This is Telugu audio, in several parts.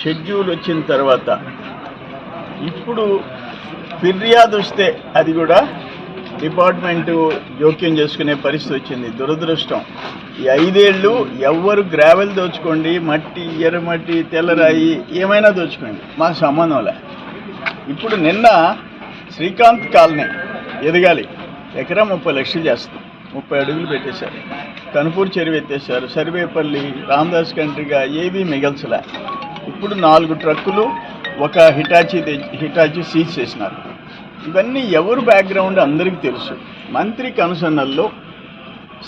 షెడ్యూల్ వచ్చిన తర్వాత ఇప్పుడు ఫిర్యాదు వస్తే అది కూడా డిపార్ట్మెంటు జోక్యం చేసుకునే పరిస్థితి వచ్చింది. దురదృష్టం. ఈ ఐదేళ్ళు ఎవ్వరు గ్రావెల్ దోచుకోండి మట్టి ఎర్రమట్టి తెల్లరాయి ఏమైనా దోచుకోండి. మాకు సంబంధంలే ఇప్పుడు నిన్న శ్రీకాంత్ కాలనీ ఎదగాలి. ఎకరా ముప్పై లక్షలు చేస్తాం. ముప్పై అడుగులు పెట్టేశారు. కనుపూరు చెరువు ఎత్తేసారు సర్వేపల్లి రామదాస్ కంట్రీగా ఏవీ మిగల్చలే. ఇప్పుడు నాలుగు ట్రక్కులు ఒక హిటాచీ హిటాచీ సీజ్ చేసినారు. ఇవన్నీ ఎవరు బ్యాక్గ్రౌండ్ అందరికీ తెలుసు. మంత్రి కనుసన్నల్లో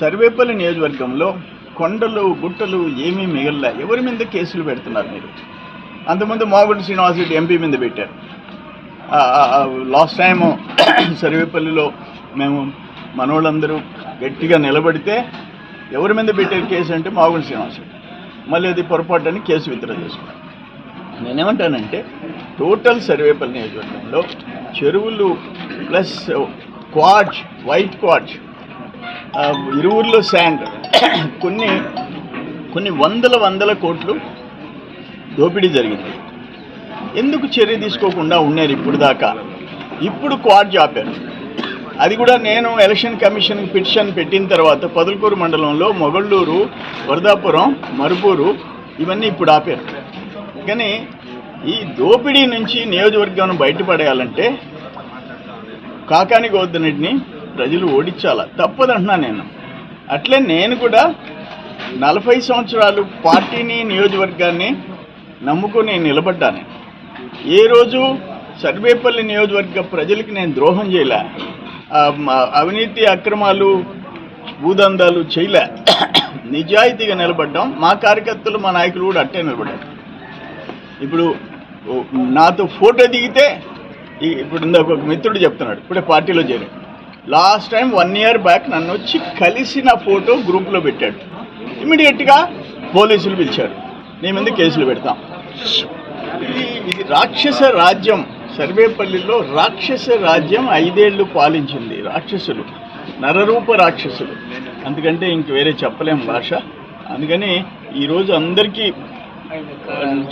సర్వేపల్లి నియోజకవర్గంలో కొండలు గుట్టలు ఏమీ మిగల్లా. ఎవరి మీద కేసులు పెడుతున్నారు మీరు? అంతకుముందు మాగుంట శ్రీనివాసరెడ్డి ఎంపీ మీద పెట్టారు. లాస్ట్ టైము సర్వేపల్లిలో మేము మనోళ్ళందరూ గట్టిగా నిలబడితే ఎవరి మీద పెట్టారు కేసు అంటే మాగుంట శ్రీనివాసరెడ్డి మళ్ళీ అది పొరపాటు అని కేసు విత్డ్రా చేసుకున్నాను నేనేమంటానంటే టోటల్ సర్వేపల్లి నియోజకవర్గంలో చెరువులు ప్లస్ క్వాడ్జ్ వైట్ క్వాడ్జ్ ఇరువుల్లో ఇరువుర్లో శాండ్ కొన్ని కొన్ని వందల వందల కోట్లు దోపిడీ జరిగింది. ఎందుకు చర్య తీసుకోకుండా ఉన్నారు ఇప్పుడు దాకా ఇప్పుడు క్వాడ్జ్ జాపారు. అది కూడా నేను ఎలక్షన్ కమిషన్ పిటిషన్ పెట్టిన తర్వాత పదులకూరు మండలంలో మొగళ్ళూరు వరదాపురం మరుపూరు ఇవన్నీ ఇప్పుడు ఆపారు. కానీ ఈ దోపిడీ నుంచి నియోజకవర్గం బయటపడేయాలంటే కాకాని గోవర్ధనుడిని ప్రజలు ఓడించాల? తప్పదంటున్నా నేను. అట్లే నేను కూడా నలభై సంవత్సరాలు పార్టీని నియోజకవర్గాన్ని నమ్ముకుని నిలబడ్డాను. ఏ రోజు సర్వేపల్లి నియోజకవర్గ ప్రజలకి నేను ద్రోహం చేయలే. మా అవినీతి అక్రమాలు భూదందాలు చేయలే. నిజాయితీగా నిలబడ్డాం. మా కార్యకర్తలు మా నాయకులు కూడా అట్టే నిలబడ్డారు. ఇప్పుడు నాతో ఫోటో దిగితే ఇప్పుడు ఇందాక ఒక మిత్రుడు చెప్తున్నాడు ఇప్పుడే పార్టీలో చేరాడు. Last time one year back నన్ను వచ్చి కలిసి నా ఫోటో గ్రూప్లో పెట్టాడు. ఇమీడియట్గా పోలీసులు పిలిచారు. నీ మీద కేసులు పెడతాం. ఇది ఇది రాక్షస రాజ్యం. సర్వేపల్లిలో రాక్షస రాజ్యం ఐదేళ్ళు పాలించింది రాక్షసులు. నరరూప రాక్షసులు. అందుకంటే ఇంక వేరే చెప్పలేం భాష. అందుకని ఈరోజు అందరికీ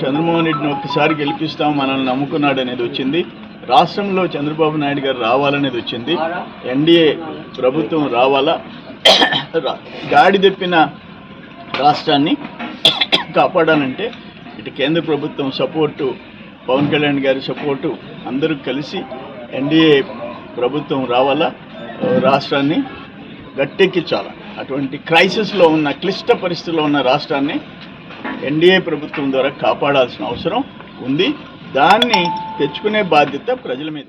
చంద్రమోహన్ రెడ్డిని ఒక్కసారి గెలిపిస్తాం మనల్ని నమ్ముకున్నాడు అనేది వచ్చింది. రాష్ట్రంలో చంద్రబాబు నాయుడు గారు రావాలనేది వచ్చింది. ఎన్డీఏ ప్రభుత్వం రావాలా? గాడి తెప్పిన రాష్ట్రాన్ని కాపాడాలంటే ఇటు కేంద్ర ప్రభుత్వం సపోర్టు పవన్ కళ్యాణ్ గారి సపోర్టు అందరూ కలిసి ఎన్డీఏ ప్రభుత్వం రావాలా? రాష్ట్రాన్ని గట్టెక్కించాలా అటువంటి క్రైసిస్లో ఉన్న క్లిష్ట పరిస్థితిలో ఉన్న రాష్ట్రాన్ని ఎన్డీఏ ప్రభుత్వం ద్వారా కాపాడాల్సిన అవసరం ఉంది. దాన్ని తెచ్చుకునే బాధ్యత ప్రజల మీద